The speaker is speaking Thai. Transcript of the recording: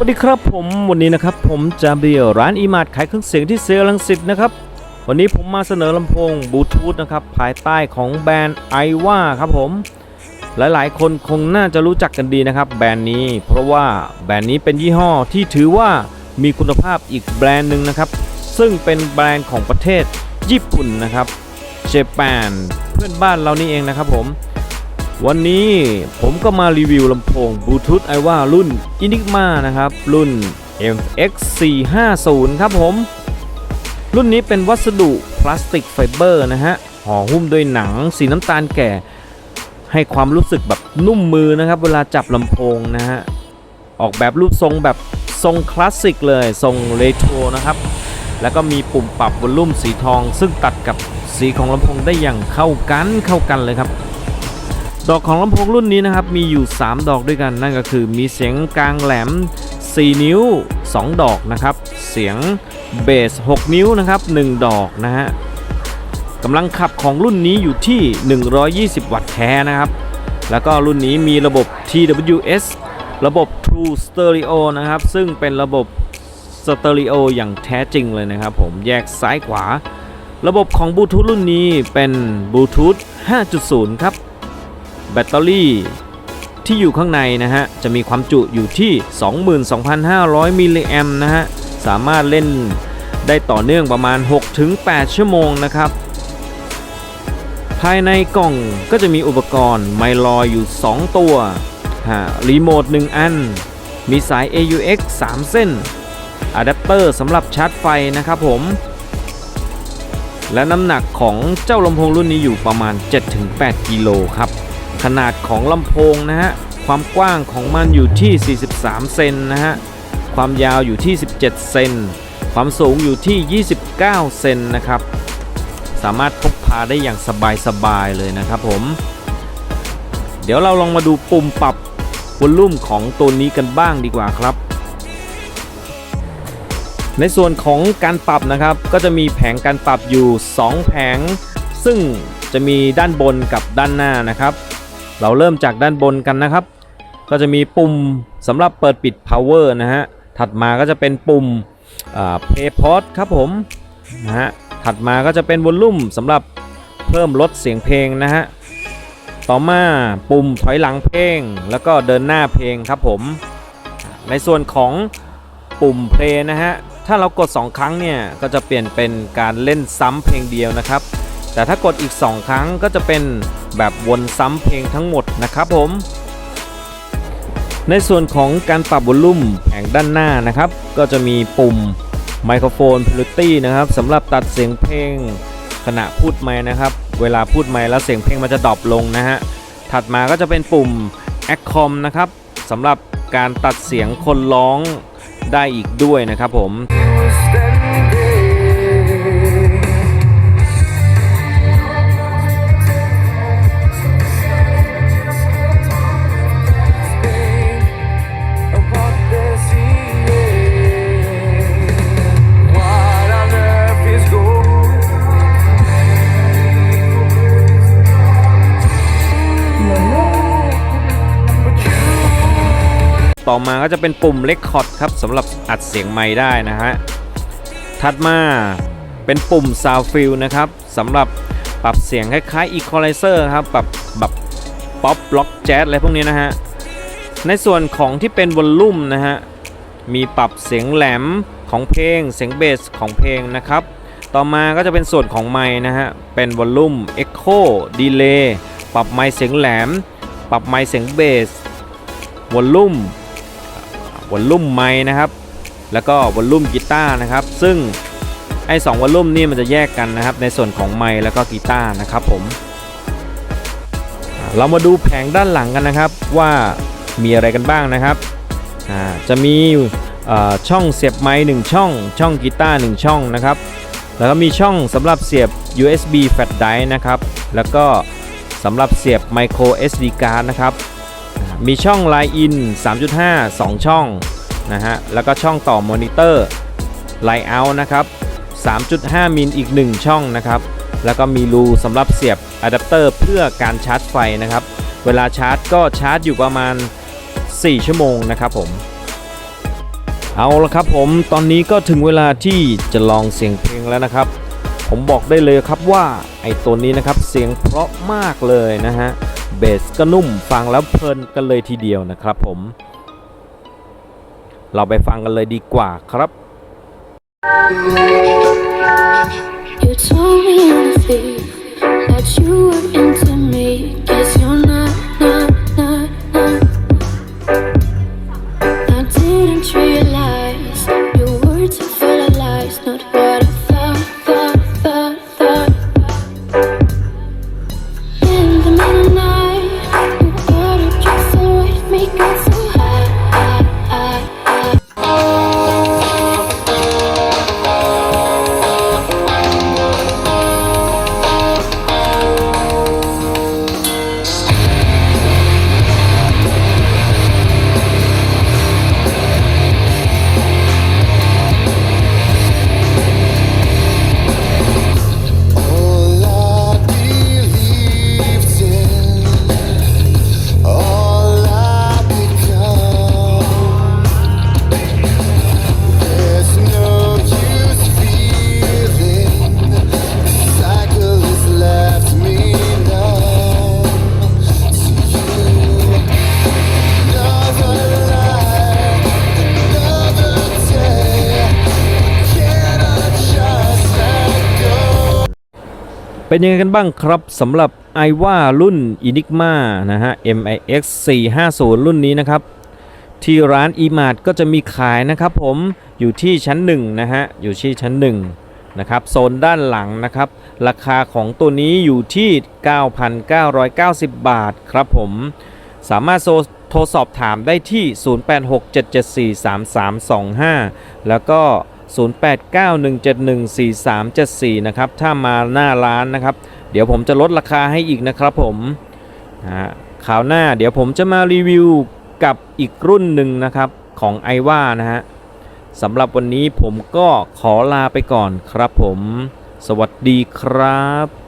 วัสดีครับผมวันนี้นะครับผมจามเบียร้านอีมาร์ขายเครื่องเสียงที่เซลลังสิตนะครับวันนี้ผมมาเสนอลำโพงบลูทูธนะครับภายใต้ของแบรนด์ไอว่าครับผมหลายๆ คนคงน่าจะรู้จักกันดีนะครับแบรนด์นี้ เพราะว่าแบรนด์นี้เป็นยี่ห้อที่ถือว่ามีคุณภาพอีกแบรนด์หนึ่งนะครับ ซึ่งเป็นแบรนด์ของประเทศญี่ปุ่นนะครับเจแปนเพื่อนบ้านเรานี่เองนะครับผม วันนี้ผมก็มารีวิวลำโพงบลูทูธไอว่ารุ่น Enigma นะครับ รุ่น MX 450 ครับผม รุ่นนี้เป็นวัสดุพลาสติกไฟเบอร์นะฮะ ห่อหุ้มด้วยหนังสีน้ำตาลแก่ ให้ความรู้สึกแบบนุ่มมือนะครับ เวลาจับลำโพงนะฮะ ออกแบบรูปทรงแบบทรงคลาสสิกเลย ทรงเรโทรนะครับ แล้วก็มีปุ่มปรับวอลลุ่มสีทอง ซึ่งตัดกับสีของลำโพงได้อย่างเข้ากันเข้ากันเลยครับ ดอกของลำโพงรุ่นนี้นะครับมีอยู่ 3 ดอกด้วยกันนั่นก็คือมีเสียงกลางแหลม 4 นิ้ว 2 ดอกนะครับ เสียงเบส 6 นิ้วนะครับ 1 ดอกนะฮะกำลังขับของรุ่นนี้อยู่ที่ 120 วัตต์แท้นะครับ แล้วก็รุ่นนี้มีระบบ TWS ระบบ True Stereo นะครับ ซึ่งเป็นระบบสเตอริโออย่างแท้จริงเลยนะครับผมแยกซ้ายขวา ระบบของบลูทูธรุ่นนี้เป็นบลูทูธ5.0 ครับ แบตเตอรี่ที่อยู่ข้างในนะฮะ จะมีความจุอยู่ที่ 22,500 มิลลิแอมนะฮะ สามารถเล่นได้ต่อเนื่องประมาณ 6-8 ชั่วโมงนะครับ ภายในกล่องก็จะมีอุปกรณ์ไมลอยอยู่ 2 ตัวฮะรีโมท 1 อัน มีสาย AUX 3 เส้นอะแดปเตอร์สำหรับชาร์จไฟนะครับผม และน้ำหนักของเจ้าลำโพงรุ่นนี้อยู่ประมาณ 7-8 กิโลครับ ขนาดของลำโพงนะฮะ ความกว้างของมันอยู่ที่ 43 เซนนะฮะ ความยาวอยู่ที่ 17 เซน ความสูงอยู่ที่ 29 เซนนะครับ สามารถพกพาได้อย่างสบายๆเลยนะครับผม เดี๋ยวเราลองมาดูปุ่มปรับวอลลุ่มของตัวนี้กันบ้างดีกว่าครับ ในส่วนของการปรับนะครับ ก็จะมีแผงการปรับอยู่ 2 แผง ซึ่งจะมีด้านบนกับด้านหน้านะครับ เราเริ่มจากด้านบนกันนะครับ ก็จะมีปุ่มสำหรับเปิดปิด power นะฮะ ถัดมาก็จะเป็นปุ่ม play pause ครับผมนะฮะ ถัดมาก็จะเป็นวอลลุ่มสำหรับเพิ่มลดเสียงเพลงนะฮะ ต่อมาปุ่มถอยหลังเพลง แล้วก็เดินหน้าเพลงครับผม ในส่วนของปุ่มเพลงนะฮะ ถ้าเรากด 2 ครั้งเนี่ย ก็จะเปลี่ยนเป็นการเล่นซ้ำเพลงเดียวนะครับ แต่ถ้ากดอีก 2 ครั้งก็จะเป็นแบบวนซ้ำเพลงทั้งหมดนะครับผม ในส่วนของการปรับวอลลุ่มแผงด้านหน้านะครับ ก็จะมีปุ่มไมโครโฟน Purity นะครับสำหรับตัดเสียงเพลงขณะพูดไมค์นะครับ เวลาพูดไมค์แล้วเสียงเพลงมันจะดรอปลงนะฮะ ถัดมาก็จะเป็นปุ่ม a c c o m นะครับสำหรับการตัดเสียงคนร้องได้อีกด้วยนะครับผม ต่อมาก็จะเป็นปุ่ม Record ครับสำหรับอัดเสียงไมค์ได้นะฮะ ถัดมาเป็นปุ่ม Sound Fill นะครับสำหรับปรับเสียงคล้ายๆ Equalizer ครับปรับแบบป๊อปล็อกแจ๊สอะไรพวกนี้นะฮะ ในส่วนของที่เป็นวอลลุ่มนะฮะ มีปรับเสียงแหลมของเพลงเสียงเบสของเพลงนะครับ ต่อมาก็จะเป็นส่วนของไมค์นะฮะ เป็นวอลลุ่ม Echo Delay ปรับไมค์เสียงแหลม ปรับไมค์เสียงเบสวอลลุ่ม วอลลุ่มไม้นะครับ แล้วก็วอลลุ่มกีตาร์นะครับ ซึ่งไอ้สองวอลลุ่มนี่มันจะแยกกันนะครับ ในส่วนของไม้แล้วก็กีตาร์นะครับผม เรามาดูแผงด้านหลังกันนะครับว่ามีอะไรกันบ้างนะครับจะมีช่องเสียบไม้หนึ่งช่อง ช่องกีตาร์หนึ่งช่องนะครับ แล้วก็มีช่องสำหรับเสียบ USB flash drive นะครับ แล้วก็สำหรับเสียบ micro SD card นะครับ มีช่อง Line In 3.5 2 ช่องนะฮะ แล้วก็ช่องต่อมอนิเตอร์ Line Out นะครับ 3.5 มิลอีก 1 ช่องนะครับ แล้วก็มีรูสำหรับเสียบอะแดปเตอร์เพื่อการชาร์จไฟนะครับ เวลาชาร์จก็ชาร์จอยู่ประมาณ 4 ชั่วโมงนะครับผม เอาละครับผม ตอนนี้ก็ถึงเวลาที่จะลองเสียงเพลงแล้วนะครับ ผมบอกได้เลยครับว่าไอ้ตัวนี้นะครับเสียงเพราะมากเลยนะฮะ เบสก็นุ่มฟังแล้วเพลินกันเลยทีเดียวนะครับผม เราไปฟังกันเลยดีกว่าครับ You told me on the feet that you were into me. เป็นยังไงกันบ้างครับสำหรับ i อว่ารุ่น Enigma นะฮะ MIX 450 รุ่นนี้นะครับ ที่ร้าน eMart ก็จะมีขายนะครับผมอยู่ที่ชั้น1นะฮะอยู่ที่ชั้น1นะครับโซนด้านหลังนะครับ ราคาของตัวนี้อยู่ที่ 9,990 บาทครับผม สามารถโทรโทรสอบถามได้ที่ 0867743325 แล้วก็ 0891714374 นะครับ ถ้ามาหน้าร้านนะครับ เดี๋ยวผมจะลดราคาให้อีกนะครับผมนะฮะคราวหน้าเดี๋ยวผมจะมารีวิวกับอีกรุ่นหนึ่งนะครับของไอว่านะฮะสำหรับวันนี้ผมก็ขอลาไปก่อนครับผม สวัสดีครับ